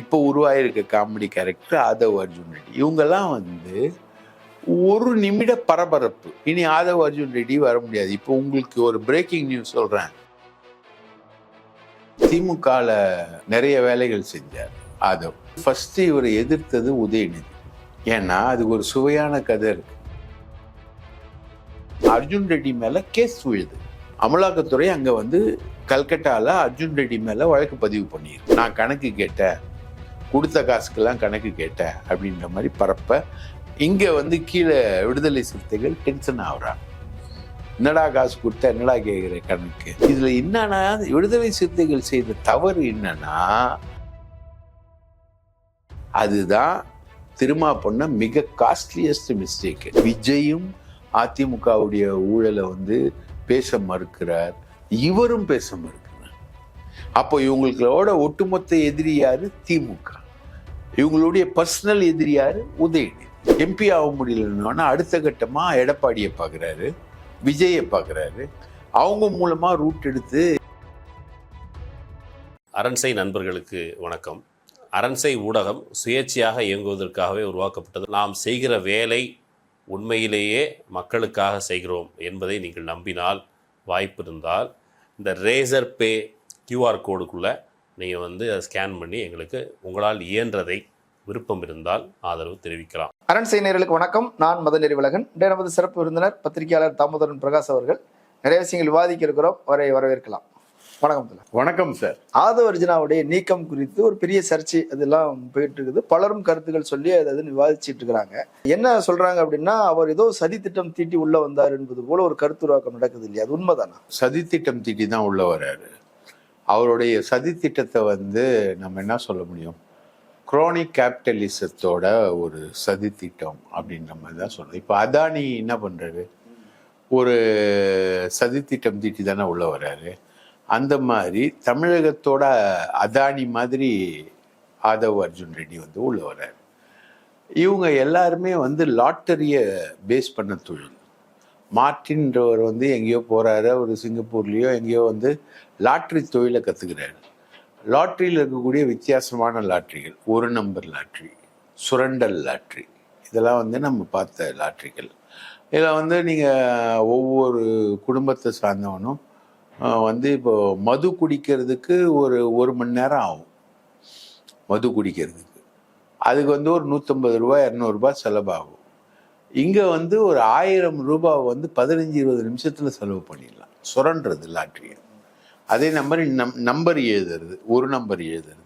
இப்போ உருவாகிருக்க comedy character Aadhav Arjun Reddy. இவங்கெல்லாம் வந்து ஒரு நிமிட பரபரப்பு. இனி ஆதவ் அர்ஜுன் ரெட்டி வர முடியாது. இப்போ உங்களுக்கு ஒரு பிரேக்கிங் நியூஸ் சொல்கிறேன் திமுகவில் நிறைய வேலைகள் செஞ்சார் ஆதவ். ஃபஸ்ட்டு இவரை எதிர்த்தது உதயநிதி. ஏன்னா அதுக்கு ஒரு சுவையான கதை இருக்கு. அர்ஜுன் ரெட்டி மேலே கேஸ் விழுது. அமலாக்கத்துறை அங்கே வந்து கல்கட்டாவில் அர்ஜுன் ரெட்டி மேலே வழக்கு பதிவு பண்ணியிருக்கு. நான் கணக்கு கேட்டேன். கொடுத்த காசுக்கெல்லாம் கணக்கு கேட்டேன் அப்படின்ற மாதிரி பரப்ப இங்கே வந்து கீழே விடுதலை சிறுத்தைகள் டென்ஷன் ஆகுறாங்க. என்னடா காசு கொடுத்தா என்னடா கேட்குற கணக்கு? இதில் என்னன்னா விடுதலை சிறுத்தைகள் செய்த தவறு என்னன்னா அதுதான் திருமா பொண்ண மிக காஸ்ட்லியஸ்ட் மிஸ்டேக் விஜயும் அதிமுகவுடைய ஊழலை வந்து பேச மறுக்கிறார். இவரும் பேச மறுக்கிறார். அப்போ இவங்களோட ஒட்டுமொத்த எதிரி யாரு? திமுக. இவங்களுடைய பர்சனல் எதிரி யாரு? உதயநிதி எம்பி ஆக முடியலன்னா அடுத்த கட்டமாக எடப்பாடியை பார்க்குறாரு விஜயை பார்க்குறாரு. அவங்க மூலமாக ரூட் எடுத்து அரண்சை நண்பர்களுக்கு வணக்கம். அரண்சை ஊடகம் சுயேட்சையாக இயங்குவதற்காகவே உருவாக்கப்பட்டது. நாம் செய்கிற வேலை உண்மையிலேயே மக்களுக்காக செய்கிறோம் என்பதை நீங்கள் நம்பினால் வாய்ப்பு இருந்தால் இந்த ரேசர் பே கியூஆர் கோடுக்குள்ளே நீங்கள் வந்து அதை ஸ்கேன் பண்ணி எங்களுக்கு உங்களால் இயன்றதை விருப்பம் இருந்தால் ஆதரவு தெரிவிக்கலாம். அரண்சை நேயர்களுக்கு வணக்கம். நான் மதன் நெறிவலகன் இன்றைய நமது சிறப்பு விருந்தினர் பத்திரிகையாளர் தாமோதரன் பிரகாஷ் அவர்கள். நிறைய விஷயங்கள் விவாதிக்க இருக்கிறோம். வரை வரவேற்கலாம். வணக்கம் தல. வணக்கம் சார். ஆதவ அர்ஜுனாவுடைய நீக்கம் குறித்து ஒரு பெரிய சர்ச்சை அதெல்லாம் போயிட்டு இருக்குது. பலரும் கருத்துக்கள் சொல்லி அதை விவாதிச்சிட்டு இருக்கிறாங்க. என்ன சொல்றாங்க அப்படின்னா அவர் ஏதோ சதி திட்டம் தீட்டி உள்ள வந்தார் என்பது போல ஒரு கருத்துருவாக்கம் நடக்குது இல்லையா? அது உண்மைதானா? சதித்திட்டம் தீட்டி தான் உள்ள வர்றாரு. அவருடைய சதித்திட்டத்தை வந்து நம்ம என்ன சொல்ல முடியும்? குரோனிக் கேபிட்டலிசத்தோட ஒரு சதித்திட்டம் அப்படின்ற மாதிரி தான் சொல்லணும் இப்போ அதானி என்ன பண்ணுறாரு ஒரு சதித்திட்டம் தீட்டி தானே உள்ளே வர்றாரு. அந்த மாதிரி தமிழகத்தோட அதானி மாதிரி ஆதவ் அர்ஜுன் ரெட்டி வந்து உள்ளே வர்றாரு. இவங்க எல்லாருமே வந்து லாட்டரியை பேஸ் பண்ண தொழில். மார்டின்றவர் வந்து எங்கேயோ போகிறாரு ஒரு சிங்கப்பூர்லேயோ எங்கேயோ வந்து லாட்ரி தொழிலை கற்றுக்கிறாரு லாட்ரியில் இருக்கக்கூடிய வித்தியாசமான லாட்ரிகள் ஒரு நம்பர் லாட்ரி சுரண்டல் லாட்ரி இதெல்லாம் வந்து நம்ம பார்த்த லாட்ரிகள். இதில் வந்து நீங்கள் ஒவ்வொரு குடும்பத்தை சார்ந்தவனும் வந்து இப்போ மது குடிக்கிறதுக்கு ஒரு ஒரு மணி நேரம் ஆகும். மது குடிக்கிறதுக்கு. அதுக்கு வந்து ஒரு நூற்றம்பது ரூபா இரநூறுபா செலவாகும். இங்கே வந்து ஒரு ஆயிரம் ரூபாய் வந்து பதினஞ்சு இருபது நிமிஷத்தில் செலவு பண்ணிடலாம். சுரண்டுறது லாட்ரியை. அதே நம்பர் நம் நம்பர் எழுதுறது ஒரு நம்பர் எழுதுறது.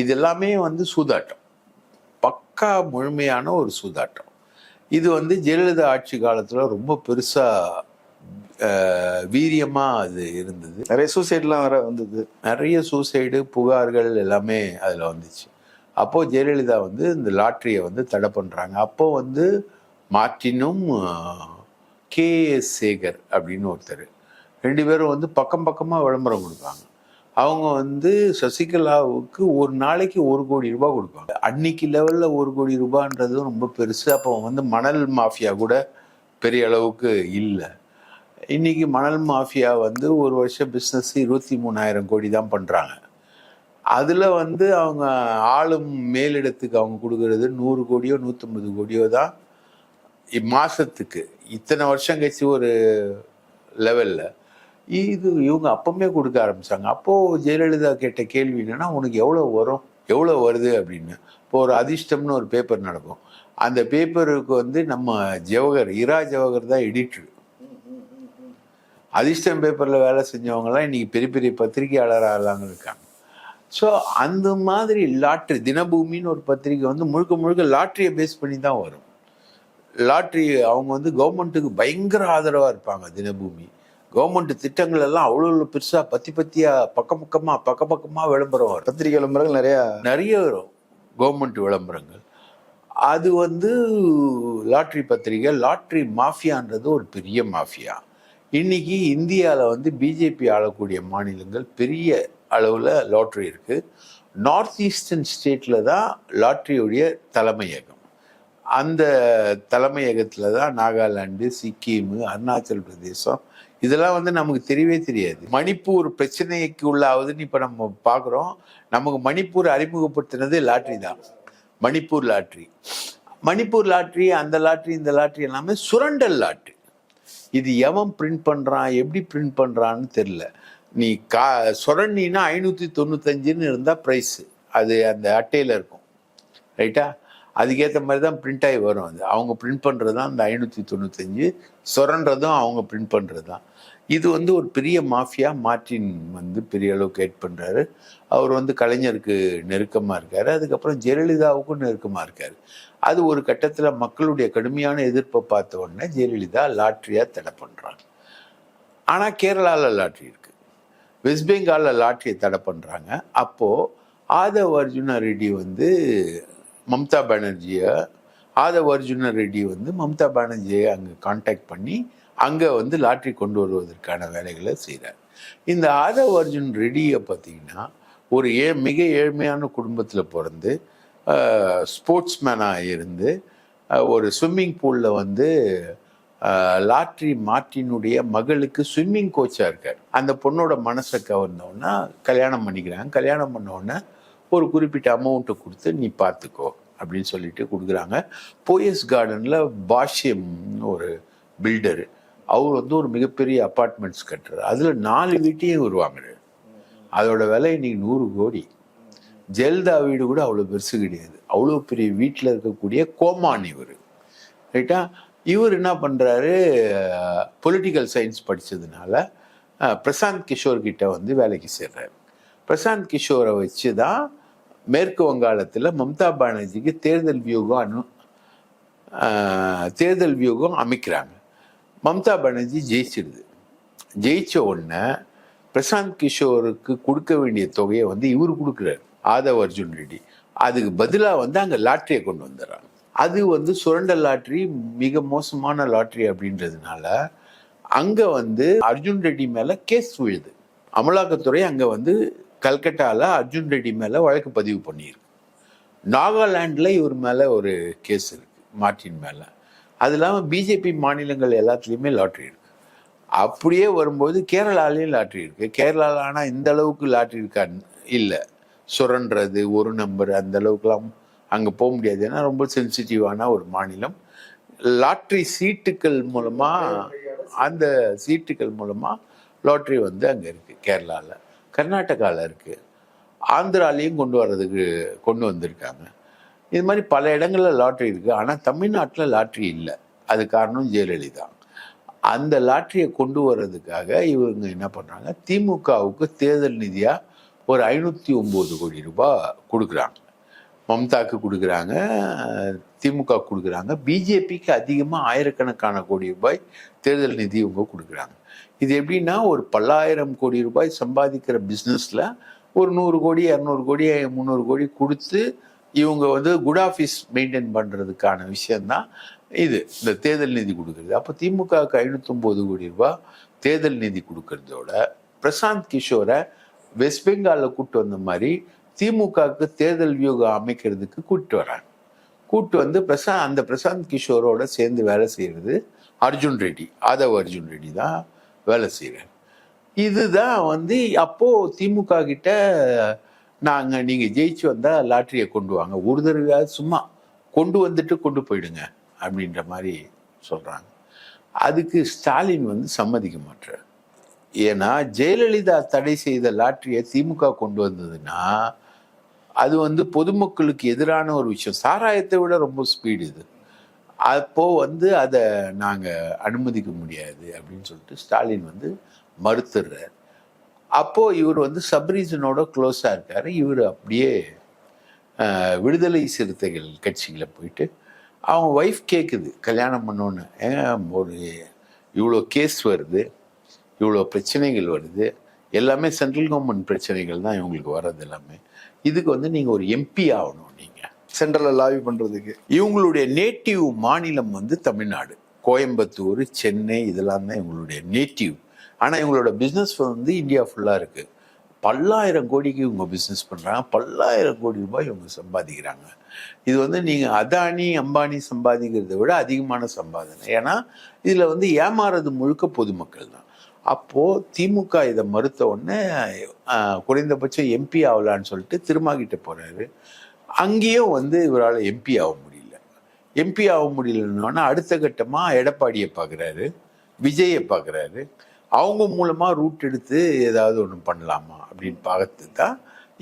இது எல்லாமே வந்து சூதாட்டம். பக்கா முழுமையான ஒரு சூதாட்டம். இது வந்து ஜெயலலிதா ஆட்சி காலத்தில் ரொம்ப பெருசாக வீரியமாக அது இருந்தது. நிறைய சூசைட்லாம் வேற வந்தது. நிறைய சூசைடு புகார்கள் எல்லாமே அதில் வந்துச்சு. அப்போது ஜெயலலிதா வந்து இந்த லாட்ரியை வந்து தடை பண்ணுறாங்க அப்போ வந்து மார்ட்டினும் கே எஸ் சேகர் அப்படின்னு ஒருத்தர். ரெண்டு பேரும் வந்து பக்கம் பக்கமாக விளம்பரம் கொடுப்பாங்க. அவங்க வந்து சசிகலாவுக்கு ஒரு நாளைக்கு ஒரு கோடி ரூபாய் கொடுப்பாங்க. அன்னைக்கு லெவலில் ஒரு கோடி ரூபான்றது ரொம்ப பெருசு. அப்போ வந்து மணல் மாஃபியா கூட பெரிய அளவுக்கு இல்லை. இன்னைக்கு மணல் மாஃபியா வந்து ஒரு வருஷம் பிஸ்னஸ் இருபத்தி மூணாயிரம் கோடி தான் பண்ணுறாங்க அதில் வந்து அவங்க ஆளும் மேலிடத்துக்கு அவங்க கொடுக்கறது நூறு கோடியோ நூற்றம்பது கோடியோ தான். மாதத்துக்கு இத்தனை வருஷம் கழிச்சு ஒரு லெவலில் இது இவங்க அப்பவுமே கொடுக்க ஆரம்பித்தாங்க அப்போது ஜெயலலிதா கேட்ட கேள்வி என்னென்னா உனக்கு எவ்வளோ வரும்? எவ்வளோ வருது? அப்படின்னு. இப்போ ஒரு அதிர்ஷ்டம்னு ஒரு பேப்பர் நடக்கும். அந்த பேப்பருக்கு வந்து நம்ம ஜவஹர் இரா ஜவஹர் தான் எடிட்டர் அதிர்ஷ்டம் பேப்பரில் வேலை செஞ்சவங்கலாம் இன்றைக்கி பெரிய பெரிய பத்திரிகையாளராக இருக்காங்க. ஸோ அந்த மாதிரி லாட்ரி தினபூமின்னு ஒரு பத்திரிக்கை வந்து முழுக்க முழுக்க லாட்ரியை பேஸ் பண்ணி தான் வரும். லாட்ரி அவங்க வந்து கவர்மெண்ட்டுக்கு பயங்கர ஆதரவாக இருப்பாங்க தினபூமி. கவர்மெண்ட் திட்டங்கள் எல்லாம் அவ்வளோ பெருசாக பத்தி பத்தியாக பக்கம் பக்கமாக பக்க பக்கமாக விளம்பரம் வரும். பத்திரிகை விளம்பரங்கள் நிறைய நிறைய வரும். கவர்மெண்ட் விளம்பரங்கள். அது வந்து லாட்ரி பத்திரிகை லாட்ரி மாஃபியான்றது ஒரு பெரிய மாஃபியா. இன்னைக்கு இந்தியாவில் வந்து பிஜேபி ஆளக்கூடிய மாநிலங்கள் பெரிய அளவில் லாட்ரி இருக்கு. நார்த் ஈஸ்டர்ன் ஸ்டேட்டில் தான் லாட்ரியுடைய தலைமையகம் அந்த தலைமையகத்தில் தான் நாகாலாந்து சிக்கிம் அருணாச்சல் பிரதேசம் இதெல்லாம் வந்து நமக்கு தெரியவே தெரியாது. மணிப்பூர் பிரச்சனைக்கு உள்ளாவதுன்னு இப்போ நம்ம பார்க்குறோம் நமக்கு மணிப்பூர் அறிமுகப்படுத்தினது லாட்ரி தான். மணிப்பூர் லாட்ரி. மணிப்பூர் லாட்ரி அந்த லாட்ரி இந்த லாட்ரி எல்லாமே சுரண்டல் லாட்ரி. இது எவன் பிரிண்ட் பண்ணுறான் எப்படி பிரிண்ட் பண்ணுறான்னு தெரில நீ கா சுரண்டினா ஐநூற்றி தொண்ணூத்தஞ்சுன்னு இருந்தால் ப்ரைஸு அது அந்த அட்டையில் இருக்கும். ரைட்டா அதுக்கேற்ற மாதிரி தான் பிரிண்ட் ஆகி வரும் அது. அவங்க பிரிண்ட் பண்ணுறது தான் அந்த ஐநூற்றி தொண்ணூத்தஞ்சு சுரன்றதும் அவங்க பிரிண்ட் பண்ணுறது தான் இது வந்து ஒரு பெரிய மாஃபியா மார்ட்டின் வந்து பெரிய அளவுக்கு ஹெட் பண்ணுறாரு அவர் வந்து கலைஞருக்கு நெருக்கமாக இருக்கார். அதுக்கப்புறம் ஜெயலலிதாவுக்கும் நெருக்கமாக இருக்கார். அது ஒரு கட்டத்தில் மக்களுடைய கடுமையான எதிர்ப்பை பார்த்த உடனே ஜெயலலிதா லாட்ரியாக தடை பண்ணுறாங்க ஆனால் கேரளாவில் லாட்ரி இருக்குது வெஸ்ட் பெங்காலில் லாட்ரியை தடை பண்ணுறாங்க அப்போது ஆதவ் அர்ஜுனா ரெட்டி வந்து மம்தா பானர்ஜியை ஆதவ் அர்ஜுன ரெட்டி வந்து மம்தா பானர்ஜியை அங்கே காண்டாக்ட் பண்ணி அங்கே வந்து லாட்ரி கொண்டு வருவதற்கான வேலைகளை செய்கிறார் இந்த ஆதவ் அர்ஜுன் ரெட்டியை பார்த்தீங்கன்னா ஒரு ஏ மிக ஏழ்மையான குடும்பத்தில் பிறந்து ஸ்போர்ட்ஸ் மேனாக இருந்து ஒரு ஸ்விம்மிங் பூலில் வந்து லாட்ரி மார்ட்டினுடைய மகளுக்கு ஸ்விம்மிங் கோச்சாக இருக்கார். அந்த பொண்ணோட மனசை கவர்ந்தோன்னா கல்யாணம் பண்ணிக்கிறாங்க. கல்யாணம் பண்ணோன்னே ஒரு குறிப்பிட்ட அமௌண்ட்டை கொடுத்து நீ பார்த்துக்கோ. அப்படின்னு சொல்லிட்டு கொடுக்குறாங்க. போயஸ் கார்டனில் பாஷ்யம் ஒரு பில்டரு அவர் வந்து ஒரு மிகப்பெரிய அப்பார்ட்மெண்ட்ஸ் கட்டுறாரு. அதில் நாலு வீட்டையும் இவர் வாங்குறாரு அதோட விலை இன்னைக்கு நூறு கோடி. ஜெயலலிதா வீடு கூட அவ்வளோ பெருசு கிடையாது. அவ்வளோ பெரிய வீட்டில் இருக்கக்கூடிய கோமான் இவர். ரைட்டா இவர் என்ன பண்ணுறாரு பொலிட்டிக்கல் சயின்ஸ் படித்ததுனால பிரசாந்த் கிஷோர் கிட்ட வந்து வேலைக்கு சேர்றாரு. பிரசாந்த் கிஷோரை வச்சு தான் மேற்கு வங்காளத்தில் மம்தா பானர்ஜிக்கு தேர்தல் வியூகம் அனு தேர்தல் வியூகம் அமைக்கிறாங்க. மம்தா பானர்ஜி ஜெயிச்சிடுது. ஜெயிச்ச உடனே பிரசாந்த் கிஷோருக்கு கொடுக்க வேண்டிய தொகையை வந்து இவர் கொடுக்குறாரு ஆதவ் அர்ஜுன் ரெட்டி. அதுக்கு பதிலாக வந்து அங்கே லாட்ரியை கொண்டு வந்துடுறாங்க. அது வந்து சுரண்டல் லாட்ரி மிக மோசமான லாட்ரி அப்படின்றதுனால அங்கே வந்து அர்ஜுன் ரெட்டி மேலே கேஸ் விழுது. அமலாக்கத்துறை அங்கே வந்து கல்கட்டாவில் அர்ஜுன் ரெட்டி மேலே வழக்கு பதிவு பண்ணியிருக்கு. நாகாலாண்டில் இவர் மேலே ஒரு கேஸ் இருக்கு மார்ட்டின் மேலே. அது இல்லாமல் பிஜேபி மாநிலங்கள் எல்லாத்துலேயுமே லாட்ரி இருக்கு. அப்படியே வரும்போது கேரளாலேயும் லாட்ரி இருக்கு. கேரளாவில் ஆனால் இந்த அளவுக்கு லாட்ரி இருக்கான்னு இல்லை. சுரண்டுறது ஒரு நம்பர் அந்த அளவுக்குலாம் அங்கே போக முடியாது. ஏன்னா ரொம்ப சென்சிட்டிவான ஒரு மாநிலம். லாட்ரி சீட்டுக்கள் மூலமாக அந்த சீட்டுகள் மூலமாக லாட்ரி வந்து அங்கே இருக்குது கேரளாவில் கர்நாடகாவில் இருக்குது ஆந்திராலையும் கொண்டு வர்றதுக்கு கொண்டு வந்திருக்காங்க. இது மாதிரி பல இடங்களில் லாட்ரி இருக்குது ஆனால் தமிழ்நாட்டில் லாட்ரி இல்லை. அது காரணம் ஜெயலலிதா. அந்த லாட்ரியை கொண்டு வர்றதுக்காக இவங்க என்ன பண்ணுறாங்க திமுகவுக்கு தேர்தல் நிதியாக ஒரு ஐநூற்றி ஒம்பது கோடி ரூபாய் கொடுக்குறாங்க. மம்தாக்கு கொடுக்குறாங்க திமுக கொடுக்குறாங்க. பிஜேபிக்கு அதிகமாக ஆயிரக்கணக்கான கோடி ரூபாய் தேர்தல் நிதி இவங்க கொடுக்குறாங்க. இது எப்படின்னா ஒரு பல்லாயிரம் கோடி ரூபாய் சம்பாதிக்கிற பிஸ்னஸில் ஒரு நூறு கோடி இரநூறு கோடி முந்நூறு கோடி கொடுத்து இவங்க வந்து குட் ஆஃபீஸ் மெயின்டைன் பண்ணுறதுக்கான விஷயந்தான் இது. இந்த தேர்தல் நிதி கொடுக்குறது. அப்போ திமுகவுக்கு ஐநூற்றொம்பது கோடி ரூபாய் தேர்தல் நிதி கொடுக்கறதோட பிரசாந்த் கிஷோரை வெஸ்ட் பெங்காலில் கூட்டு வந்த மாதிரி திமுகவுக்கு தேர்தல் வியூகம் அமைக்கிறதுக்கு கூப்பிட்டு வராங்க. கூட்டு வந்து பிரசா அந்த பிரசாந்த் கிஷோரோட சேர்ந்து வேலை செய்கிறது அர்ஜுன் ரெட்டி. ஆதவ் அர்ஜுன் ரெட்டி தான் வேலை செய்கிறார் இதுதான் வந்து அப்போது திமுக கிட்ட நாங்கள் நீங்கள் ஜெயிச்சு வந்தால் லாட்டரியை கொண்டு வாங்க. ஒரு தடவையாவது சும்மா கொண்டு வந்துட்டு கொண்டு போயிடுங்க அப்படின்ற மாதிரி சொல்கிறாங்க அதுக்கு ஸ்டாலின் வந்து சம்மதிக்க மாட்டார் ஏன்னா ஜெயலலிதா தடை செய்த லாட்ரியை திமுக கொண்டு வந்ததுன்னா அது வந்து பொதுமக்களுக்கு எதிரான ஒரு விஷயம். சாராயத்தை விட ரொம்ப ஸ்பீடு இது. அப்போ வந்து அதை நாங்கள் அனுமதிக்க முடியாது அப்படின்னு சொல்லிட்டு ஸ்டாலின் வந்து மறுத்துடுறார். அப்போ இவர் வந்து சப்ரீசனோட க்ளோஸாக இருக்கார். இவர் அப்படியே விடுதலை சிறுத்தைகள் கட்சியில் போயிட்டு அவங்க ஒய்ஃப் கேட்குது கல்யாணம் பண்ணோன்னு. ஏன் ஒரு இவ்வளோ கேஸ் வருது. இவ்வளோ பிரச்சனைகள் வருது. எல்லாமே சென்ட்ரல் கவர்மெண்ட் பிரச்சனைகள் தான் இவங்களுக்கு வர்றது எல்லாமே. இதுக்கு வந்து நீங்கள் ஒரு எம்பி ஆகணும் நீங்கள் சென்ட்ரலில் லாபி பண்ணுறதுக்கு இவங்களுடைய நேட்டிவ் மாநிலம் வந்து தமிழ்நாடு. கோயம்புத்தூர் சென்னை இதெல்லாம் தான் இவங்களுடைய நேட்டிவ் ஆனால் இவங்களோட பிஸ்னஸ் வந்து இந்தியா ஃபுல்லாக இருக்குது பல்லாயிரம் கோடிக்கு இவங்க பிஸ்னஸ் பண்ணுறாங்க பல்லாயிரம் கோடி ரூபாய் இவங்க சம்பாதிக்கிறாங்க. இது வந்து நீங்கள் அதானி அம்பானி சம்பாதிக்கிறதை விட அதிகமான சம்பாதனை. ஏன்னா இதில் வந்து ஏமாறது முழுக்க பொதுமக்கள் தான் அப்போது திமுக இதை மறுத்த உடனே குறைந்தபட்சம் எம்பி ஆகலான்னு சொல்லிட்டு திருமாகிட்ட போகிறாரு அங்கேயும் வந்து இவரால் எம்பி ஆக முடியல. எம்பி ஆக முடியலன்னா அடுத்த கட்டமாக எடப்பாடியை பார்க்குறாரு விஜயை பார்க்குறாரு அவங்க மூலமாக ரூட் எடுத்து ஏதாவது ஒன்று பண்ணலாமா அப்படின்னு பார்த்து தான்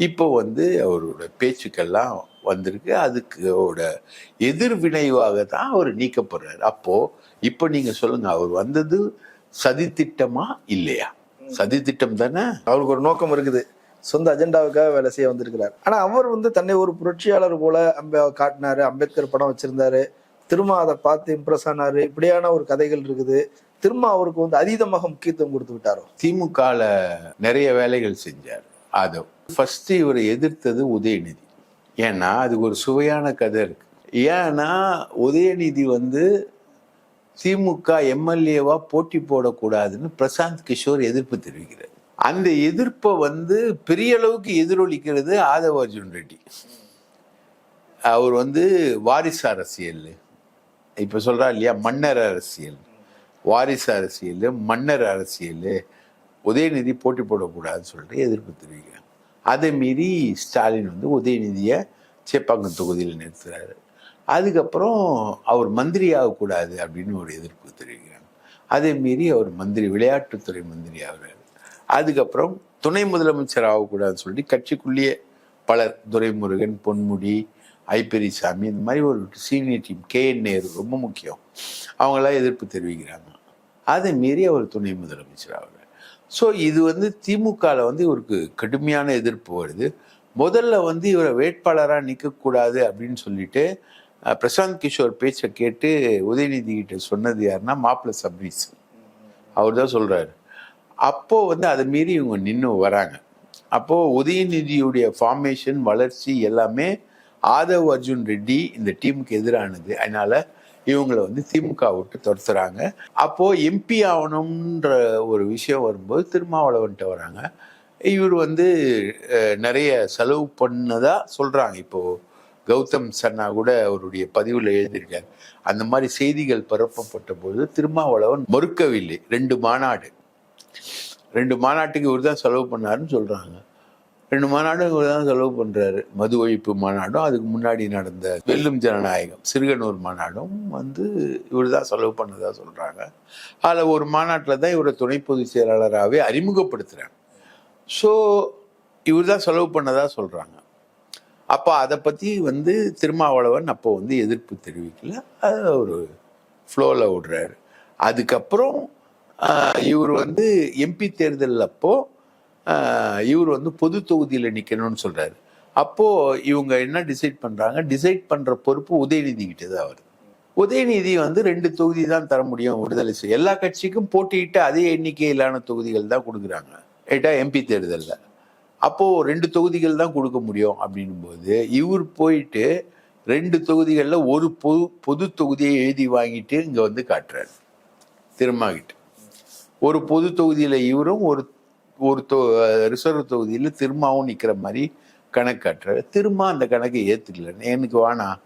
இப்போ வந்து அவரோட பேச்சுக்கெல்லாம் வந்திருக்கு. அதுக்கோட எதிர்வினைவாக தான் அவர் நீக்கப்படுறாரு. அப்போது இப்போ நீங்கள் சொல்லுங்கள் அவர் வந்தது சதித்திட்டமா இல்லையா? சதித்திட்டம் தானே? அவருக்கு ஒரு நோக்கம் இருக்குது. சொந்த அஜெண்டாவுக்காக வேலை செய்ய வந்திருக்கிறார். ஆனா அவர் வந்து தன்னை ஒரு புரட்சியாளர் போல அம்ப காட்டினாரு. அம்பேத்கர் படம் வச்சிருந்தாரு. திரும்ப அதை பார்த்து இம்ப்ரெஸ் ஆனாரு. இப்படியான ஒரு கதைகள் இருக்குது. திரும்ப அவருக்கு வந்து அதீதமாக முக்கியத்துவம் கொடுத்து விட்டாரோ? திமுகல நிறைய வேலைகள் செஞ்சார். அது ஃபர்ஸ்ட் இவரை எதிர்த்தது உதயநிதி. ஏன்னா அதுக்கு ஒரு சுவையான கதை இருக்கு. ஏன்னா உதயநிதி வந்து திமுக எம்எல்ஏவா போட்டி போடக்கூடாதுன்னு பிரசாந்த் கிஷோர் எதிர்ப்பு தெரிவிக்கிறார். அந்த எதிர்ப்பை வந்து பெரிய அளவுக்கு எதிரொலிக்கிறது ஆதவ அர்ஜுன் ரெட்டி. அவர் வந்து வாரிசு அரசியல். இப்போ சொல்கிறா இல்லையா மன்னர் அரசியல். வாரிசு அரசியல் மன்னர் அரசியல். உதயநிதி போட்டி போடக்கூடாதுன்னு சொல்லிட்டு எதிர்ப்பு தெரிவிக்கிறார். அதை மீறி ஸ்டாலின் வந்து உதயநிதியை சேப்பாக்கம் தொகுதியில் நிறுத்துறாரு. அதுக்கப்புறம் அவர் மந்திரி ஆகக்கூடாது அப்படின்னு ஒரு எதிர்ப்பு தெரிவிக்கிறாங்க. அதே மீறி அவர் மந்திரி விளையாட்டுத்துறை மந்திரி ஆகிறார். அதுக்கப்புறம் துணை முதலமைச்சர் ஆகக்கூடாதுன்னு சொல்லிட்டு கட்சிக்குள்ளேயே பலர் துரைமுருகன் பொன்முடி ஐப்பெரிசாமி இந்த மாதிரி ஒரு senior team K N Nehru ரொம்ப முக்கியம். அவங்களாம் எதிர்ப்பு தெரிவிக்கிறாங்க. அதை மீறி அவர் துணை முதலமைச்சர் ஆகிறார். ஸோ இது வந்து திமுகவில் வந்து இவருக்கு கடுமையான எதிர்ப்பு வருது. முதல்ல வந்து இவரை வேட்பாளராக நிற்கக்கூடாது அப்படின்னு சொல்லிட்டு பிரசாந்த் கிஷோர் பேச்சை கேட்டு உதயநிதி கிட்ட சொன்னது யாருன்னா மாப்பிள்ள சப்ரீஸ். அவர் தான் சொல்கிறாரு அப்போது வந்து அதை மீறி இவங்க நின்று வராங்க. அப்போது உதயநிதியுடைய ஃபார்மேஷன் வளர்ச்சி எல்லாமே ஆதவ் அர்ஜுன் ரெட்டி இந்த டீமுக்கு எதிரானது. அதனால் இவங்களை வந்து திமுக விட்டு துரத்துறாங்க. அப்போது எம்பி ஆகணுன்ற ஒரு விஷயம் வரும்போது திருமாவளவன்ட்ட வராங்க. இவர் வந்து நிறைய செலவு பண்ணதாக சொல்கிறாங்க இப்போது கௌதம் சன்னா கூட அவருடைய பதிவில் எழுதியிருக்கார். அந்த மாதிரி செய்திகள் பரப்பப்பட்ட போது திருமாவளவன் மறுக்கவில்லை. ரெண்டு மாநாடு. ரெண்டு மாநாட்டுக்கு இவர் தான் செலவு பண்ணாருன்னு சொல்கிறாங்க ரெண்டு மாநாடும் இவர் தான் செலவு பண்ணுறாரு மது ஒழிப்பு மாநாடும் அதுக்கு முன்னாடி நடந்த வெல்லும் ஜனநாயகம் சிறுகனூர் மாநாடும் வந்து இவர் தான் செலவு பண்ணதாக சொல்கிறாங்க அதில் ஒரு மாநாட்டில் தான் இவரை துணை பொதுச் செயலாளராகவே அறிமுகப்படுத்துகிறாங்க ஸோ இவர் தான் செலவு பண்ணதாக சொல்கிறாங்க அப்போ அதை பற்றி வந்து திருமாவளவன் அப்போ வந்து எதிர்ப்பு தெரிவிக்கல. அதை ஒரு ஃப்ளோவில் விடுறாரு. அதுக்கப்புறம் இவர் வந்து எம்பி தேர்தல் அப்போ இவர் வந்து பொது தொகுதியில் நிற்கணும்னு சொல்கிறாரு அப்போது இவங்க என்ன டிசைட் பண்ணுறாங்க டிசைட் பண்ணுற பொறுப்பு உதயநிதி கிட்டே தான் வருது. உதயநிதி வந்து ரெண்டு தொகுதி தான் தர முடியும் விடுதலை செய்ய எல்லா கட்சிக்கும் போட்டியிட்டு அதே எண்ணிக்கையிலான தொகுதிகள் தான் கொடுக்குறாங்க. ஏட்டா எம்பி தேர்தலில். அப்போது ரெண்டு தொகுதிகள் தான் கொடுக்க முடியும் அப்படின்னும் போது இவர் போயிட்டு ரெண்டு தொகுதிகளில் ஒரு பொது பொது தொகுதியை எழுதி வாங்கிட்டு இங்கே வந்து காட்டுறாரு. திருமாகிட்டு. ஒரு பொது தொகுதியில் இவரும் ஒரு ஒரு தொ ரிசர்வ் தொகுதியில் திருமாவும் நிற்கிற மாதிரி கணக்கு காட்டுறாரு. திரும்ப அந்த கணக்கை ஏற்றுக்கல எனக்கு வேணாம்.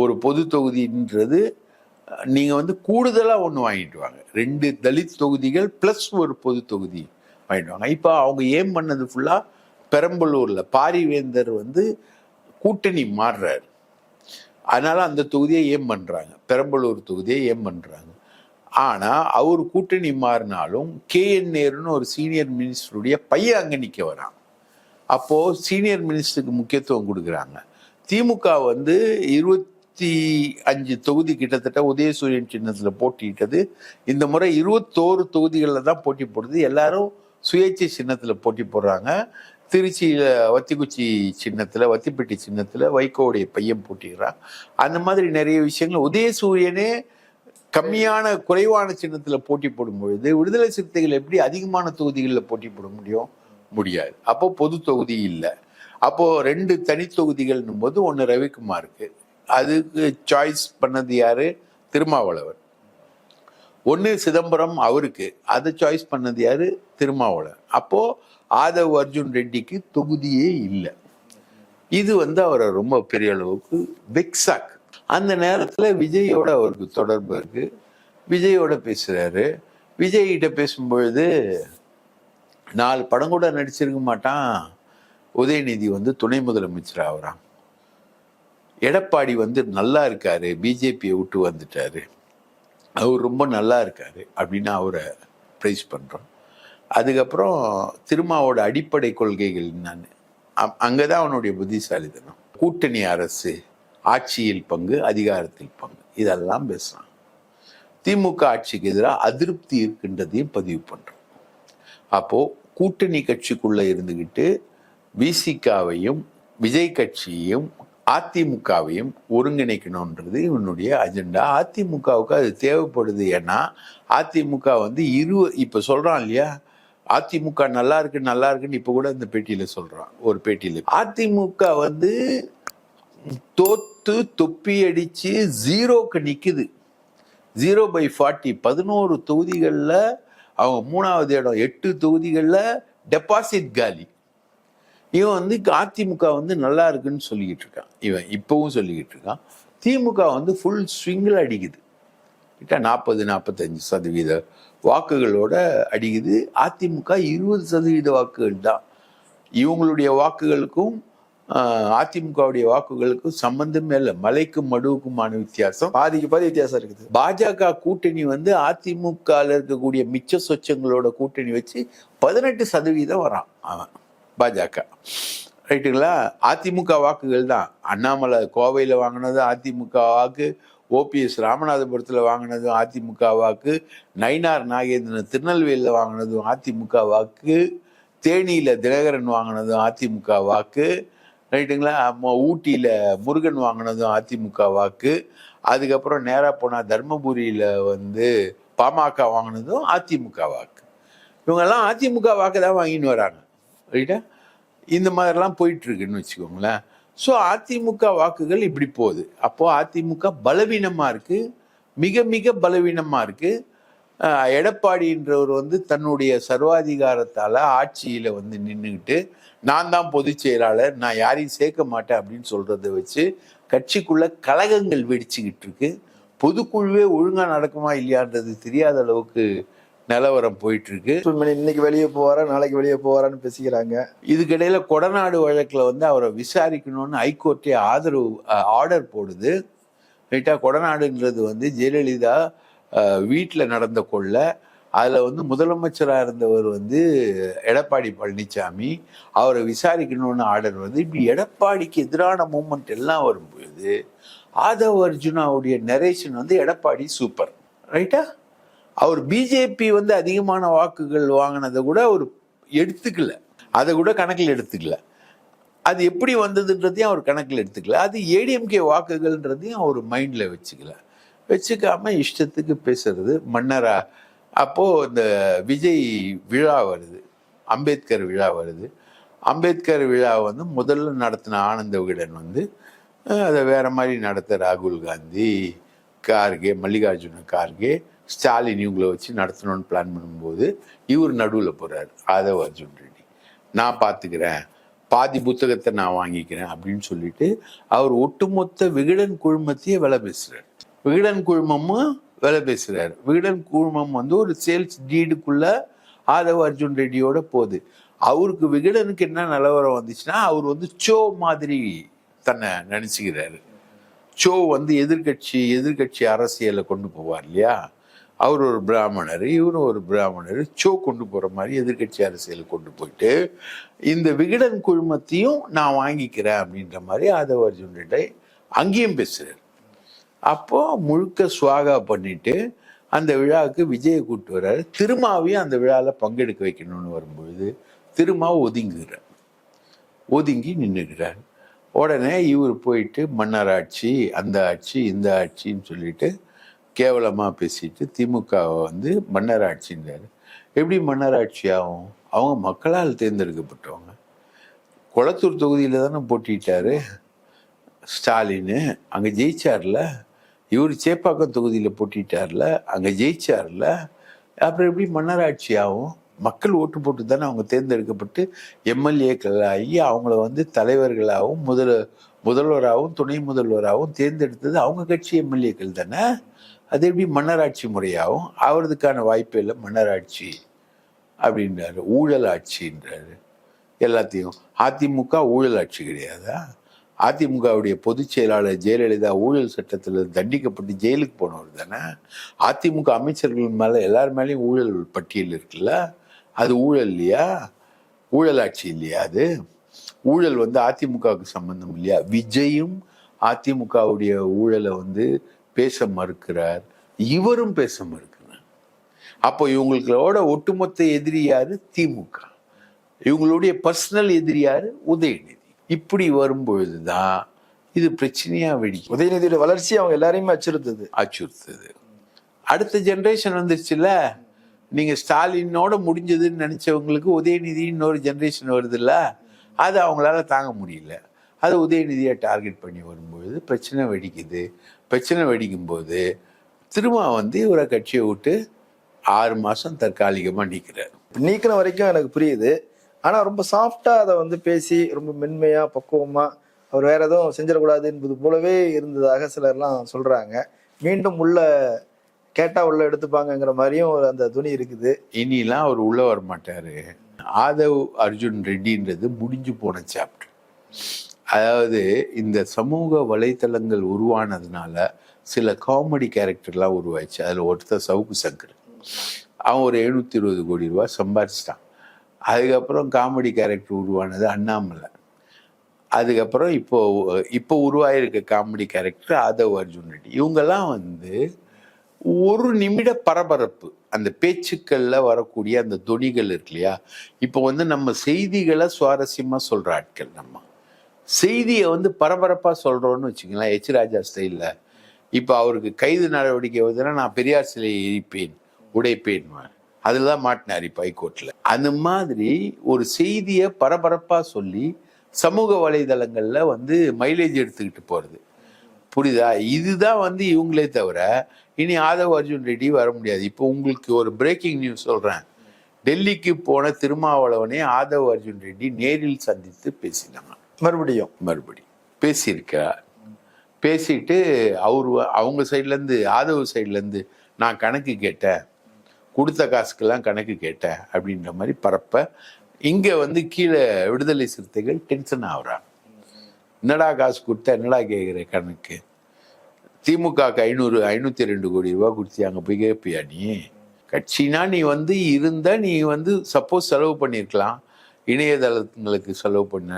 ஒரு பொது தொகுதின்றது நீங்கள் வந்து கூடுதலாக ஒன்று வாங்கிட்டு வாங்க. ரெண்டு தலித் தொகுதிகள் ப்ளஸ் ஒரு பொது தொகுதி. வாங்கிட்டு இப்போ அவங்க ஏம் பண்ணது ஃபுல்லாக பெரம்பலூரில் பாரிவேந்தர் வந்து கூட்டணி மாறுறாரு. அதனால அந்த தொகுதியை ஏம் பண்ணுறாங்க பெரம்பலூர் தொகுதியை ஏம் பண்ணுறாங்க ஆனால் அவர் கூட்டணி மாறினாலும் கே என் நேருன்னு ஒரு சீனியர் மினிஸ்டருடைய பையன் அங்கே நிற்க வரான். அப்போது சீனியர் மினிஸ்டருக்கு முக்கியத்துவம் கொடுக்குறாங்க. திமுக வந்து இருபத்தி அஞ்சு தொகுதி கிட்டத்தட்ட உதயசூரியன் சின்னத்தில் போட்டியிட்டது. இந்த முறை இருபத்தோரு தொகுதிகளில் தான் போட்டி போடுது. எல்லாரும் சுயேட்சை சின்னத்தில் போட்டி போடுறாங்க. திருச்சியில் வத்திக்குச்சி சின்னத்தில் வத்திப்பட்டி சின்னத்தில் வைகோவுடைய பையன் போட்டிடுறான் அந்த மாதிரி நிறைய விஷயங்கள். உதயசூரியனே கம்மியான குறைவான சின்னத்தில் போட்டி போடும் பொழுது விடுதலை சிறுத்தைகள் எப்படி அதிகமான தொகுதிகளில் போட்டி போட முடியும் முடியாது. அப்போ பொது தொகுதி இல்லை. அப்போ ரெண்டு தனி தொகுதிகள்னும் போது ஒன்று ரவிக்குமாருக்கு. அதுக்கு சாய்ஸ் பண்ணது யாரு? திருமாவளவன். ஒன்று சிதம்பரம் அவருக்கு அதை சாய்ஸ் பண்ணது யார்? திருமாவளவன். அப்போது ஆதவ் அர்ஜுன் ரெட்டிக்கு தொகுதியே இல்லை. இது வந்து அவரை ரொம்ப பெரிய அளவுக்கு வெக்ஸாக். அந்த நேரத்தில் விஜயோட அவருக்கு தொடர்பு இருக்கு. விஜயோட பேசுகிறாரு விஜய்கிட்ட பேசும்பொழுது நாலு படம் கூட நடிச்சிருக்க மாட்டான். உதயநிதி வந்து துணை முதலமைச்சர் ஆகுறான். எடப்பாடி வந்து நல்லா இருக்காரு. பிஜேபியை விட்டு வந்துட்டாரு. அவர் ரொம்ப நல்லா இருக்காரு அப்படின்னு அவரை ப்ரைஸ் பண்ணுறோம் அதுக்கப்புறம் திருமாவோட அடிப்படை கொள்கைகள் என்னன்னு அங்கே தான் அவனுடைய புத்திசாலித்தனம். கூட்டணி அரசு ஆட்சியில் பங்கு அதிகாரத்தில் பங்கு இதெல்லாம் பேசுகிறான் திமுக ஆட்சிக்கு எதிராக அதிருப்தி இருக்கின்றதையும் பதிவு பண்ணுறோம் அப்போது கூட்டணி கட்சிக்குள்ளே இருந்துக்கிட்டு விசிகாவையும் விஜய் கட்சியையும் அதிமுகவையும் ஒருங்கிணைக்கணுன்றது இவனுடைய அஜெண்டா. அதிமுகவுக்கு அது தேவைப்படுது. ஏன்னா அதிமுக வந்து இரு இப்போ சொல்கிறான் இல்லையா? அதிமுக நல்லா இருக்கு நல்லா இருக்குன்னு இப்போ கூட இந்த பேட்டியில் சொல்கிறான் ஒரு பேட்டியில். அதிமுக வந்து தோத்து தொப்பி அடித்து ஜீரோக்கு நிற்குது ஜீரோ பை ஃபார்ட்டி பதினோரு தொகுதிகளில் அவங்க மூணாவது இடம் எட்டு தொகுதிகளில் டெபாசிட் காலி. இவன் வந்து அதிமுக வந்து நல்லா இருக்குன்னு சொல்லிக்கிட்டு இருக்கான். இவன் இப்பவும் சொல்லிக்கிட்டு இருக்கான். திமுக வந்து ஃபுல் ஸ்விங்கில் அடிக்குது. கிட்ட நாற்பது நாற்பத்தஞ்சு சதவீத வாக்குகளோட அடிக்குது. அதிமுக இருபது சதவீத வாக்குகள் தான். இவங்களுடைய வாக்குகளுக்கும் அதிமுகவுடைய வாக்குகளுக்கும் சம்பந்தமே இல்லை. மலைக்கும் மடுவுக்குமான வித்தியாசம். பாதிக்கு பாதி வித்தியாசம் இருக்குது. பாஜக கூட்டணி வந்து அதிமுகவில் இருக்கக்கூடிய மிச்ச சொச்சங்களோட கூட்டணி வச்சு பதினெட்டு சதவீதம் வரான் அவன். பாஜக. ரைட்டுங்களா? அதிமுக வாக்குகள் தான். அண்ணாமலை கோவையில் வாங்கினது அதிமுக வாக்கு ஓபிஎஸ் ராமநாதபுரத்தில் வாங்கினதும் அதிமுக வாக்கு நயினார் நாகேந்திரன் திருநெல்வேலியில் வாங்கினதும் அதிமுக வாக்கு தேனியில் தினகரன் வாங்கினதும் அதிமுக வாக்கு ரைட்டுங்களா? ஊட்டியில் முருகன் வாங்கினதும் அதிமுக வாக்கு அதுக்கப்புறம் நேராக போனால் தர்மபுரியில் வந்து பாமக வாங்கினதும் அதிமுக வாக்கு. இவங்கெல்லாம் அதிமுக வாக்கு தான் வாங்கின்னு வராங்க. ரைட்டா இந்த மாதிரிலாம் போயிட்டுருக்குன்னு வச்சுக்கோங்களேன். ஸோ அதிமுக வாக்குகள் இப்படி போகுது. அப்போது அதிமுக பலவீனமாக இருக்குது மிக மிக பலவீனமாக இருக்குது எடப்பாடின்றவர் வந்து தன்னுடைய சர்வாதிகாரத்தால் ஆட்சியில் வந்து நின்றுக்கிட்டு நான் தான் பொதுச் செயலாளர் நான் யாரையும் சேர்க்க மாட்டேன் அப்படின்னு சொல்கிறத வச்சு கட்சிக்குள்ள கலகங்கள் வெடிச்சுக்கிட்டு இருக்கு. பொதுக்குழுவே ஒழுங்காக நடக்குமா இல்லையான்றது தெரியாத அளவுக்கு நிலவரம் போயிட்டு இருக்கு இன்னைக்கு வெளியே போவாரா நாளைக்கு வெளியே போவாரான்னு பேசிக்கிறாங்க. இதுக்கிடையில கொடநாடு வழக்குல வந்து அவரை விசாரிக்கணும்னு ஹைகோர்ட்டே ஆதரவு ஆர்டர் போடுது. ரைட்டா கொடநாடுன்றது வந்து ஜெயலலிதா வீட்டில் நடந்த கொள்ள அதில் வந்து முதலமைச்சராக இருந்தவர் வந்து எடப்பாடி பழனிசாமி அவரை விசாரிக்கணும்னு ஆர்டர் வந்து இப்படி எடப்பாடிக்கு எதிரான மூமெண்ட் எல்லாம் வரும்போது ஆதவ் அர்ஜுனாவுடைய நரேஷன் வந்து எடப்பாடி சூப்பர். ரைட்டா? அவர் பிஜேபி வந்து அதிகமான வாக்குகள் வாங்கினதை கூட அவர் எடுத்துக்கல. அதை கூட கணக்கில் எடுத்துக்கல. அது எப்படி வந்ததுன்றதையும் அவர் கணக்கில் எடுத்துக்கல. அது ஏடிஎம்கே வாக்குகள்ன்றதையும் அவர் மைண்டில் வச்சுக்கல. வச்சுக்காம இஷ்டத்துக்கு பேசுறது மன்னரா. அப்போது இந்த விஜய் விழா வருது. அம்பேத்கர் விழா வருது. அம்பேத்கர் விழா வந்து முதல்ல நடத்தின ஆனந்த விகடன் வந்து அதை வேற மாதிரி நடத்த ராகுல் காந்தி கார்கே மல்லிகார்ஜுன கார்கே ஸ்டாலின் இவங்களை வச்சு நடத்தணும்னு பிளான் பண்ணும்போது இவர் நடுவில் போகிறார் ஆதவ் அர்ஜுன் ரெட்டி. நான் பார்த்துக்கிறேன் பாதி புத்தகத்தை நான் வாங்கிக்கிறேன் அப்படின்னு சொல்லிட்டு அவர் ஒட்டுமொத்த விகடன் குழுமத்தையே விலை பேசுகிறார் விகடன் குழுமமும் விலை பேசுகிறார் விகடன் குழுமம் வந்து ஒரு சேல்ஸ் டீடுக்குள்ள ஆதவ் அர்ஜுன் ரெட்டியோட போகுது. அவருக்கு விகடனுக்கு என்ன நிலவரம் வந்துச்சுன்னா அவர் வந்து சோ மாதிரி தன்னை நினச்சிக்கிறாரு. சோ வந்து எதிர்க்கட்சி எதிர்க்கட்சி அரசியலை கொண்டு போவார் இல்லையா? அவர் ஒரு பிராமணர் இவரும் ஒரு பிராமணர் சோ கொண்டு போகிற மாதிரி எதிர்க்கட்சி அரசியல் கொண்டு போயிட்டு இந்த விகடன் குழுமத்தையும் நான் வாங்கிக்கிறேன் அப்படின்ற மாதிரி ஆதவ அர்ஜுன் ரெட்டை அங்கேயும் பேசுகிறார் அப்போது முழுக்க சுவாகா பண்ணிட்டு அந்த விழாவுக்கு விஜயை கூப்பிட்டு வர்றாரு. திருமாவையும் அந்த விழாவில் பங்கெடுக்க வைக்கணும்னு வரும்பொழுது திருமா ஒதுங்குகிறார். ஒதுங்கி நின்றுக்கிறார் உடனே இவர் போயிட்டு மன்னர் ஆட்சி அந்த ஆட்சி இந்த ஆட்சின்னு சொல்லிட்டு கேவலமாக பேசிட்டு திமுகவை வந்து மன்னர் ஆட்சின்றாரு எப்படி மன்னர் ஆட்சி ஆகும் அவங்க மக்களால் தேர்ந்தெடுக்கப்பட்டவங்க. குளத்தூர் தொகுதியில் தானே போட்டிட்டாரு ஸ்டாலின். அங்கே ஜெயிச்சார்ல. இவர் சேப்பாக்கம் தொகுதியில் போட்டிட்டார்ல. அங்கே ஜெயிச்சார்ல. அப்புறம் எப்படி மன்னராட்சி ஆகும் மக்கள் ஓட்டு போட்டு தானே அவங்க தேர்ந்தெடுக்கப்பட்டு எம்எல்ஏக்கள் ஆகி அவங்கள வந்து தலைவர்களாகவும் முதல முதல்வராகவும் துணை முதல்வராகவும் தேர்ந்தெடுத்தது அவங்க கட்சி எம்எல்ஏக்கள் தானே? அது எப்படி மன்னராட்சி முறையாகவும் அவரதுக்கான வாய்ப்பு இல்லை மன்னராட்சி அப்படின்றாரு. ஊழல் ஆட்சின்றாரு எல்லாத்தையும். அதிமுக ஊழல் ஆட்சி கிடையாதா? அதிமுகவுடைய பொதுச் செயலாளர் ஜெயலலிதா ஊழல் சட்டத்தில் தண்டிக்கப்பட்டு ஜெயிலுக்கு போனவர் தானே? அதிமுக அமைச்சர்கள் மேலே எல்லார் மேலேயும் ஊழல் பட்டியல் இருக்குல்ல? அது ஊழல் இல்லையா? ஊழல் ஆட்சி இல்லையா அது? ஊழல் வந்து அதிமுகவுக்கு சம்பந்தம் இல்லையா? விஜயும் அதிமுகவுடைய ஊழலை வந்து பேச மறுக்கிறார். இவரும் பேச மறுக்கிறார். அப்போ இவங்களோட ஒட்டுமொத்த எதிரி யாரு? திமுக. இவங்களுடைய பர்சனல் எதிரி யாரு? உதயநிதி. இப்படி வரும்பொழுதுதான் இது பிரச்சனையா வெடிக்கும் உதயநிதியோட வளர்ச்சி அவங்க எல்லாரையுமே அச்சுறுத்துது. அச்சுறுத்துது. அடுத்த ஜெனரேஷன் வந்துருச்சுல்ல? நீங்க ஸ்டாலினோட முடிஞ்சதுன்னு நினைச்சவங்களுக்கு உதயநிதி இன்னொரு ஜெனரேஷன் வருதுல்ல? அது அவங்களால தாங்க முடியல. அது உதயநிதியை டார்கெட் பண்ணி வரும்பொழுது பிரச்சனை வெடிக்குது. பிரச்சனை வெடிக்கும் போது திரும்ப வந்து இவரை கட்சியை விட்டு ஆறு மாசம் தற்காலிகமா நிற்கிறார் நீக்கின வரைக்கும் எனக்கு புரியுது. ஆனா ரொம்ப சாஃப்டா அதை வந்து பேசி ரொம்ப மென்மையா பக்குவமா அவர் வேற எதுவும் செஞ்சிடக்கூடாது என்பது போலவே இருந்ததாக சிலர்லாம் சொல்றாங்க. மீண்டும் உள்ள கேட்டா உள்ள எடுத்துப்பாங்கங்கிற மாதிரியும் ஒரு அந்த துணி இருக்குது. இனிலாம் அவர் உள்ள வர மாட்டாரு ஆதவ் அர்ஜுன் ரெட்டின்றது முடிஞ்சு போன சாப்டர் அதாவது இந்த சமூக வலைத்தளங்கள் உருவானதுனால சில காமெடி கேரக்டர்லாம் உருவாச்சு அதில் ஒருத்தர் சவுக்கு சங்கர். அவன் ஒரு எழுநூற்றி இருபது கோடி ரூபாய் சம்பாரிச்சிட்டான். அதுக்கப்புறம் காமெடி கேரக்டர் உருவானது அண்ணாமலை. அதுக்கப்புறம் இப்போ இப்போ உருவாயிருக்க காமெடி கேரக்டர் ஆதவ் அர்ஜுன் ரெட்டி. இவங்கெல்லாம் வந்து ஒரு நிமிட பரபரப்பு. அந்த பேச்சுக்களில் வரக்கூடிய அந்த தொனிகள் இருக்கு இல்லையா? இப்போ வந்து நம்ம செய்திகளை சுவாரஸ்யமாக சொல்கிற ஆட்கள் நம்ம. செய்தியை வந்து பரபரப்பாக சொல்கிறோன்னு வச்சுக்கலாம் எச் ராஜா ஸ்டைலில் இப்போ அவருக்கு கைது நடவடிக்கை வருதுன்னா நான் பெரியார் சிலையை எரிப்பேன் உடைப்பேன் அதில் தான் மாட்டினார் இப்போ ஹைகோர்ட்டில் அந்த மாதிரி ஒரு செய்தியை பரபரப்பாக சொல்லி சமூக வலைதளங்களில் வந்து மைலேஜ் எடுத்துக்கிட்டு போகிறது புரியுதா? இதுதான் வந்து இவங்களே தவிர இனி ஆதவ் அர்ஜுன் ரெட்டி வர முடியாது. இப்போ உங்களுக்கு ஒரு பிரேக்கிங் நியூஸ் சொல்கிறேன் டெல்லிக்கு போன திருமாவளவனே ஆதவ் அர்ஜுன் ரெட்டி நேரில் சந்தித்து பேசினாங்க. மறுபடியும். மறுபடி பேசியிருக்கிறார். பேசிட்டு அவர் அவங்க சைட்லேருந்து ஆதவ சைட்லேருந்து நான் கணக்கு கேட்டேன். கொடுத்த காசுக்கெல்லாம் கணக்கு கேட்டேன் அப்படின்ற மாதிரி பரப்ப இங்கே வந்து கீழே விடுதலை சிறுத்தைகள் டென்ஷன் ஆகுறாங்க. என்னடா காசு கொடுத்தா என்னடா கேட்குற கணக்கு? திமுகக்கு ஐநூறு ஐநூற்றி ரெண்டு கோடி ரூபா கொடுத்து அங்கே போய் கேட்பியா நீ? கட்சினா நீ வந்து இருந்தால் நீ வந்து சப்போஸ் செலவு பண்ணியிருக்கலாம். இணையதளங்களுக்கு செலவு பண்ண.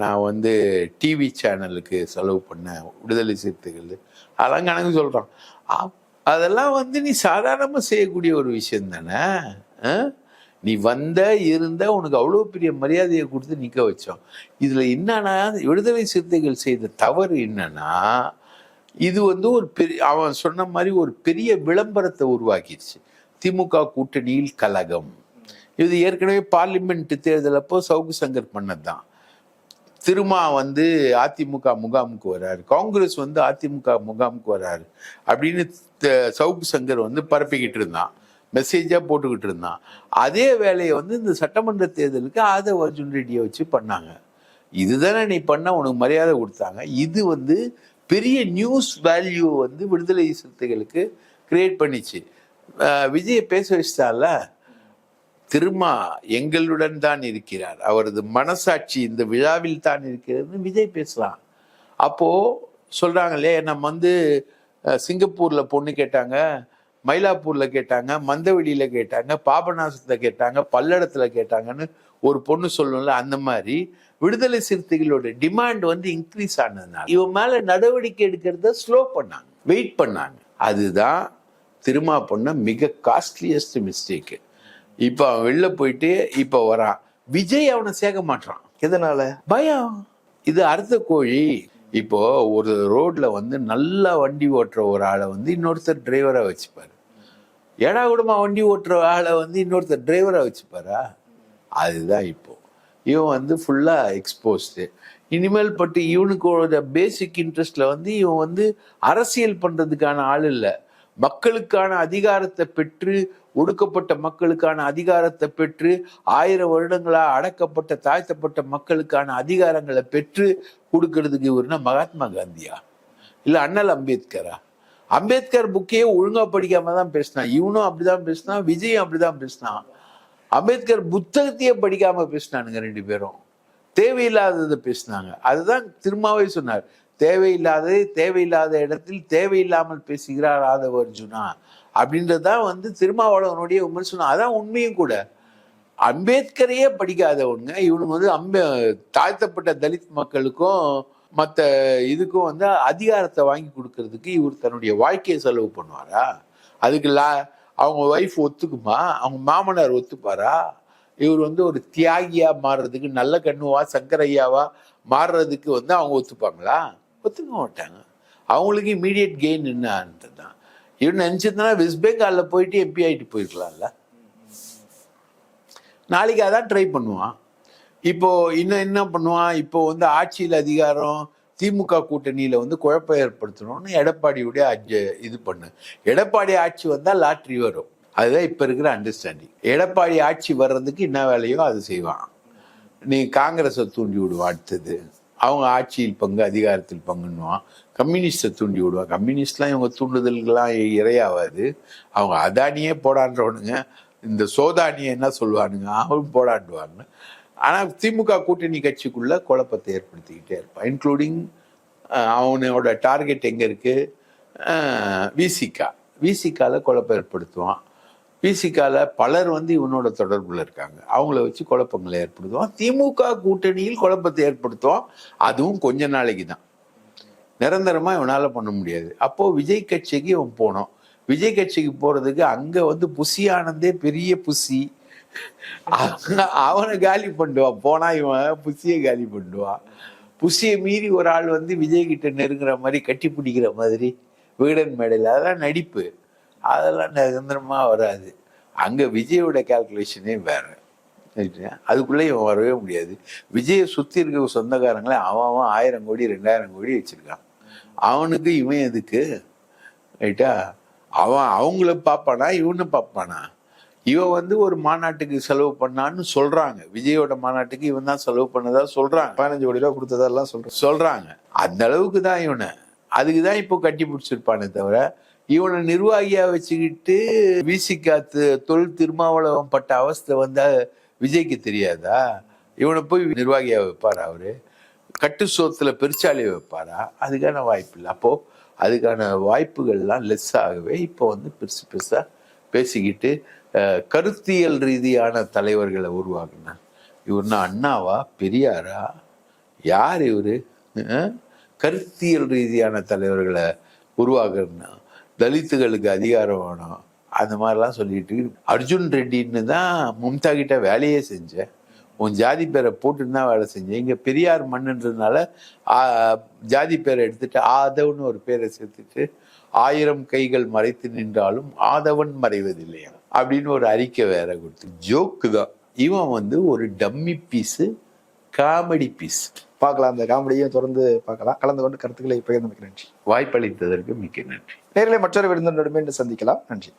நான் வந்து டிவி சேனலுக்கு செலவு பண்ணேன் விடுதலை சிறுத்தைகள் அதெல்லாம் கணக்கு சொல்கிறான் அதெல்லாம் வந்து நீ சாதாரணமாக செய்யக்கூடிய ஒரு விஷயம் தானே? நீ வந்த இருந்த உனக்கு அவ்வளோ பெரிய மரியாதையை கொடுத்து நிற்க வச்சோம். இதில் என்னன்னா விடுதலை சிறுத்தைகள் செய்த தவறு என்னன்னா இது வந்து ஒரு பெரிய அவன் சொன்ன மாதிரி ஒரு பெரிய விளம்பரத்தை உருவாக்கிடுச்சு திமுக கூட்டணியில் கலகம் இது ஏற்கனவே பார்லிமெண்ட் தேர்தலப்போ சவுக்கு சங்கர் பண்ணது தான் திருமா வந்து அதிமுக முகாமுக்கு வர்றாரு காங்கிரஸ் வந்து அதிமுக முகாமுக்கு வர்றாரு அப்படின்னு த- சவுக்கு சங்கர் வந்து பரப்பிக்கிட்டு இருந்தான். மெசேஜாக போட்டுக்கிட்டு இருந்தான். அதே வேலையை வந்து இந்த சட்டமன்ற தேர்தலுக்கு ஆதவ் அர்ஜுன் ரெட்டியை வச்சு பண்ணாங்க. இதுதானே நீ பண்ண உனக்கு மரியாதை கொடுத்தாங்க. இது வந்து பெரிய நியூஸ் வேல்யூ வந்து விடுதலை சிறுத்தைகளுக்கு கிரியேட் பண்ணிச்சு. அஹ் விஜயை பேச வச்சிட்டால திருமா எங்களுடன் தான் இருக்கிறார். அவரது மனசாட்சி இந்த விழாவில் தான் இருக்கிறதுன்னு விஜய் பேசலாம் அப்போது சொல்கிறாங்களே நம்ம வந்து சிங்கப்பூரில் பொண்ணு கேட்டாங்க மயிலாப்பூரில் கேட்டாங்க மந்தவெளியில் கேட்டாங்க பாபநாசத்தில் கேட்டாங்க பல்லடத்தில் கேட்டாங்கன்னு ஒரு பொண்ணு சொல்லணும்ல அந்த மாதிரி விடுதலை சிறுத்தைகளோட டிமாண்ட் வந்து இன்க்ரீஸ் ஆனதுனால இவன் மேலே நடவடிக்கை எடுக்கிறத ஸ்லோ பண்ணாங்க வெயிட் பண்ணாங்க. அதுதான் திருமா பண்ண மிக காஸ்ட்லியஸ்ட் மிஸ்டேக்கு இப்போ அவன் வெளில போயிட்டு இப்போ வரான். விஜய் அவனை சேர்க்க மாட்டான் எதனால? பயம். இது அறுத்த கோழி. இப்போ ஒரு ரோட்ல வந்து நல்லா வண்டி ஓட்டுற ஒரு ஆளை வந்து இன்னொருத்தர் டிரைவரா வச்சுப்பாரு. ஏடா கூடமா வண்டி ஓட்டுற ஆளை வந்து இன்னொருத்தர் டிரைவரா வச்சுப்பாரா? அதுதான் இப்போ. இவன் வந்து ஃபுல்லா எக்ஸ்போஸ்டு இனிமேல் பட்டு இவனுக்கு பேசிக் இன்ட்ரெஸ்ட்ல வந்து இவன் வந்து அரசியல் பண்றதுக்கான ஆள் இல்லை. மக்களுக்கான அதிகாரத்தை பெற்று ஒடுக்கப்பட்ட மக்களுக்கான அதிகாரத்தை பெற்று ஆயிரம் வருடங்களா அடக்கப்பட்ட தாழ்த்தப்பட்ட மக்களுக்கான அதிகாரங்களை பெற்று கொடுக்கறதுக்கு இவருனா மகாத்மா காந்தியா? இல்ல அண்ணல் அம்பேத்கரா? அம்பேத்கர் புக்கையே ஒழுங்கா படிக்காம தான் பேசினான். இவனும் அப்படிதான் பேசினான் விஜயும் அப்படிதான் பேசினான். அம்பேத்கர் புத்தகத்தையே படிக்காம பேசினானுங்க ரெண்டு பேரும். தேவையில்லாததை பேசினாங்க. அதுதான் திருமாவே சொன்னார். தேவையில்லாததை தேவையில்லாத இடத்தில் தேவையில்லாமல் பேசுகிறார் ஆதவ அர்ஜுனா. அப்படின்றதான் வந்து திருமாவளவனுடைய விமர்சனம் அதான் உண்மையும் கூட. அம்பேத்கரையே படிக்காதவனுங்க இவனுங்க வந்து அம்பே தாழ்த்தப்பட்ட தலித் மக்களுக்கும் மற்ற இதுக்கும் வந்து அதிகாரத்தை வாங்கி கொடுக்கறதுக்கு இவர் தன்னுடைய வாழ்க்கையை செலவு பண்ணுவாரா? அதுக்கு லா அவங்க ஒய்ஃப் ஒத்துக்குமா? அவங்க மாமனார் ஒத்துப்பாரா? இவர் வந்து ஒரு தியாகியா மாறுறதுக்கு நல்ல கண்ணுவா சங்கரையாவா மாறுறதுக்கு வந்து அவங்க ஒத்துப்பாங்களா? ஒத்துக்க மாட்டாங்க. அவங்களுக்கு இமீடியட் கெயின் என்னன்றது தான் இவன் நினைச்சிருந்தா வெஸ்ட் பெங்காலில் போயிட்டு எம்பி ஆகிட்டு போயிருக்கலாம்ல. நாளைக்கு அதான் ட்ரை பண்ணுவான். இப்போ இன்னும் என்ன பண்ணுவான்? இப்போ வந்து ஆட்சியில் அதிகாரம் திமுக கூட்டணியில் வந்து குழப்பம் ஏற்படுத்தணும்னு எடப்பாடியுடைய அஜ- இது பண்ணு. எடப்பாடி ஆட்சி வந்தால் லாட்ரி வரும். அதுதான் இப்போ இருக்கிற அண்டர்ஸ்டாண்டிங் எடப்பாடி ஆட்சி வர்றதுக்கு என்ன வேலையோ அது செய்வான். நீ காங்கிரஸை தூண்டி விடுவான் அடுத்தது. அவங்க ஆட்சியில் பங்கு அதிகாரத்தில் பங்குன்னுவான். கம்யூனிஸ்டை தூண்டி விடுவான் கம்யூனிஸ்ட்லாம் இவங்க தூண்டுதல்கள்லாம் இரையாவாது. அவங்க அதானியே போடான்றவனுங்க. இந்த சோதானியை என்ன சொல்லுவானுங்க? அவரும் போடாண்டுவாங்க. ஆனால் திமுக கூட்டணி கட்சிக்குள்ள குழப்பத்தை ஏற்படுத்திக்கிட்டே இருப்பான். இன்க்ளூடிங் அவனோட டார்கெட் எங்கே இருக்குது விசிகா விசிகாவில் குழப்பம் ஏற்படுத்துவான். விசிகால பலர் வந்து இவனோட தொடர்புல இருக்காங்க. அவங்கள வச்சு குழப்பங்களை ஏற்படுத்துவோம். திமுக கூட்டணியில் குழப்பத்தை ஏற்படுத்துவோம். அதுவும் கொஞ்ச நாளைக்கு தான். நிரந்தரமா இவனால பண்ண முடியாது. அப்போ விஜய் கட்சிக்கு இவன் போனோம். விஜய் கட்சிக்கு போறதுக்கு அங்க வந்து புசி ஆனந்தே பெரிய புசி அவனை காலி பண்ணுவான் போனா இவன் புசியை காலி பண்ணுவான் புசியை மீறி ஒரு ஆள் வந்து விஜய் கிட்ட நெருங்குற மாதிரி கட்டி பிடிக்கிற மாதிரி வீடன் மேடையில். அதெல்லாம் நடிப்பு. அதெல்லாம் நிரந்தரமா வராது. அங்க விஜயோட கால்குலேஷனே வேற? அதுக்குள்ள இவன் வரவே முடியாது. விஜயை சுத்தி இருக்க சொந்தக்காரங்களே அவன் அவன் ஆயிரம் கோடி ரெண்டாயிரம் கோடி வச்சிருக்கான். அவனுக்கு இவன் எதுக்கு? ரைட்டா? அவன் அவங்கள பார்ப்பானா இவனு பார்ப்பானா? இவன் வந்து ஒரு மாநாட்டுக்கு செலவு பண்ணான்னு சொல்றாங்க. விஜயோட மாநாட்டுக்கு இவன் தான் செலவு பண்ணதா சொல்றாங்க. பதினஞ்சு கோடி ரூபா கொடுத்ததெல்லாம் சொல்றேன் சொல்றாங்க. அந்த அளவுக்கு தான் இவனை. அதுக்கு தான் இப்போ கட்டி பிடிச்சிருப்பானே தவிர இவனை நிர்வாகியா வச்சுக்கிட்டு வீசி காத்து தொழில் திருமாவளவன் பட்ட அவஸ்தை வந்தா விஜய்க்கு தெரியாதா? இவனை போய் நிர்வாகியா வைப்பாரா அவரு? கட்டு சோத்துல பெருச்சாலி வைப்பாரா? அதுக்கான வாய்ப்பு இல்லை. அப்போ அதுக்கான வாய்ப்புகள்லாம் லெஸ் ஆகவே இப்போ வந்து பெருசு பெருசா பேசிக்கிட்டு கருத்தியல் ரீதியான தலைவர்களை உருவாக்குனார். இவர்னா அண்ணாவா? பெரியாரா? யார் இவரு? கருத்தியல் ரீதியான தலைவர்களை உருவாக்குறதுனா தலித்துகளுக்கு அதிகாரம் வேணும். அந்த மாதிரிலாம் சொல்லிட்டு அர்ஜுன் ரெட்டின்னு தான் மும்தா கிட்ட வேலையே செஞ்சேன். உன் ஜாதி பேரை போட்டுன்னு தான் வேலை செஞ்சேன். இங்கே பெரியார் மண்ணுன்றதுனால ஜாதி பேரை எடுத்துட்டு ஆதவன் ஒரு பேரை சேர்த்துட்டு ஆயிரம் கைகள் மறைத்து நின்றாலும் ஆதவன் மறைவதில்லையா அப்படின்னு ஒரு அறிக்கை வேற கொடுத்து ஜோக்கு தான் இவன் வந்து ஒரு டம்மி பீஸு காமெடி பீஸ். பார்க்கலாம். அந்த காமெடியும் தொடர்ந்து பார்க்கலாம். கலந்து கொண்டு கருத்துக்களை பகிர்ந்து நன்றி. வாய்ப்பளித்ததற்கு மிக்க நன்றி. நேரிலே மற்றொரு விருந்தினருடன் சந்திக்கலாம். நன்றி.